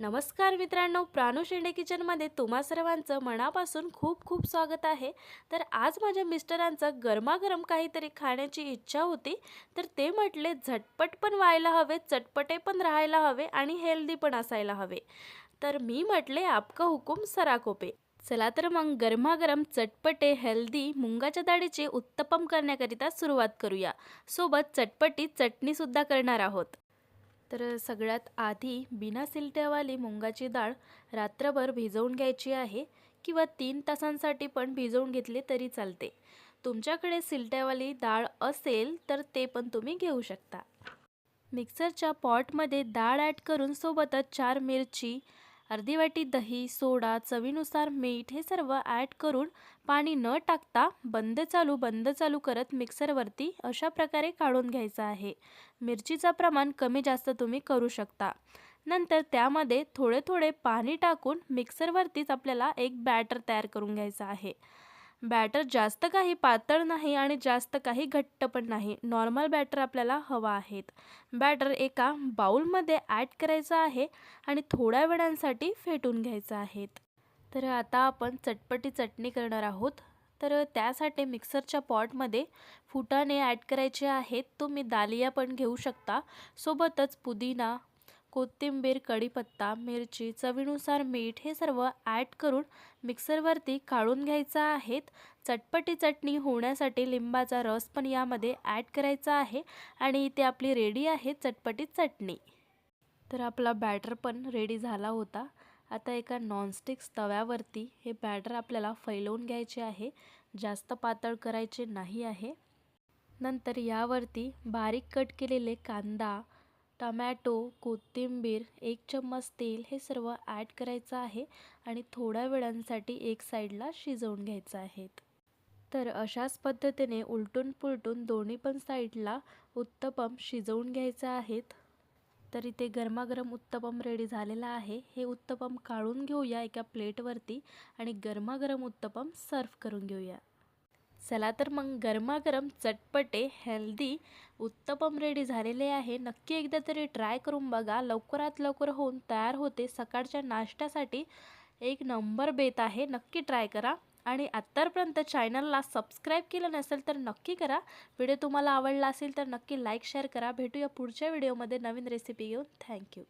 नमस्कार मित्रांनो प्राणू शेंडे किचनमध्ये तुम्हा सर्वांचं मनापासून खूप खूप स्वागत आहे. तर आज माझ्या मिस्टरांचं गरमागरम काहीतरी खाण्याची इच्छा होती. तर ते म्हटले झटपट पण व्हायला हवे चटपटे पण राहायला हवे आणि हेल्दी पण असायला हवे. तर मी म्हटले आपका हुकूम सराकोपे. चला तर मग गरमागरम चटपटे हेल्दी मुंगाच्या डाळीचे उत्तपम करण्याकरिता सुरुवात करूया. सोबत चटपटी चटणीसुद्धा करणार आहोत. तर सगळ्यात आधी बिना सिलट्यावाली मुंगाची डाळ रात्रभर भिजवून घ्यायची आहे किंवा तीन तासांसाठी पण भिजवून घेतले तरी चालते. तुमच्याकडे सिलट्यावाली डाळ असेल तर ते पण तुम्ही घेऊ शकता. मिक्सरच्या पॉटमध्ये डाळ ॲड करून सोबतच चार मिरची अर्धी वाटी दही सोडा चवीनुसार मीठ हे सर्व ॲड करून पाणी न टाकता बंद चालू बंद चालू करत मिक्सरवरती अशा प्रकारे काढून घ्यायचं आहे. मिरचीचं प्रमाण कमी जास्त तुम्ही करू शकता. नंतर त्यामध्ये थोडे थोडे पाणी टाकून मिक्सरवरतीच आपल्याला एक बॅटर तयार करून घ्यायचं आहे. बॅटर जास्त काही पातळ नाही आणि जास्त काही घट्ट पण नाही. नॉर्मल बॅटर आपल्याला हवा आहेत. बॅटर एका बाउलमध्ये ॲड करायचं आहे आणि थोड्या वेळांसाठी फेटून घ्यायचं आहेत. तर आता आपण चटपटी चटणी करणार आहोत. तर त्यासाठी मिक्सरच्या पॉटमध्ये फुटाणे ॲड करायचे आहेत. तुम्ही दालिया पण घेऊ शकता. सोबतच पुदिना कोथिंबीर कढीपत्ता मिरची चवीनुसार मीठ हे सर्व ॲड करून मिक्सरवरती काढून घ्यायचं आहेत चटपटी चटणी होण्यासाठी लिंबाचा रस पण यामध्ये ॲड करायचा आहे आणि इथे आपली रेडी आहे चटपटी चटणी. तर आपला बॅटर पण रेडी झाला होता. आता एका नॉनस्टिक तव्यावरती हे बॅटर आपल्याला फैलवून घ्यायचे आहे. जास्त पातळ करायचे नाही आहे. नंतर यावरती बारीक कट केलेले कांदा टमॅटो कोथिंबीर एक चम्मच तेल हे सर्व ॲड करायचं आहे आणि थोड्या वेळांसाठी एक साईडला शिजवून घ्यायचं आहेत तर अशाच पद्धतीने उलटून पुलटून दोन्ही पण साईडला उत्तपम शिजवून घ्यायचं आहेत तर इथे गरमागरम उत्तपम रेडी झालेला आहे. हे उत्तपम काढून घेऊया एका प्लेटवरती आणि गरमागरम उत्तपम सर्व करून घेऊया. चला तर मग गरमागरम चटपटे हेल्दी उत्तपम रेडी झालेले आहे. नक्की एकदा तरी ट्राय करून बघा. लवकरात लवकर होऊन तयार होते. सकाळच्या नाश्त्यासाठी एक नंबर बेत आहे. नक्की ट्राय करा. आणि आत्तापर्यंत चॅनलला सबस्क्राईब केलं नसेल तर नक्की करा. व्हिडिओ तुम्हाला आवडला असेल तर नक्की लाईक शेअर करा. भेटूया पुढच्या व्हिडिओमध्ये नवीन रेसिपी घेऊन. थँक्यू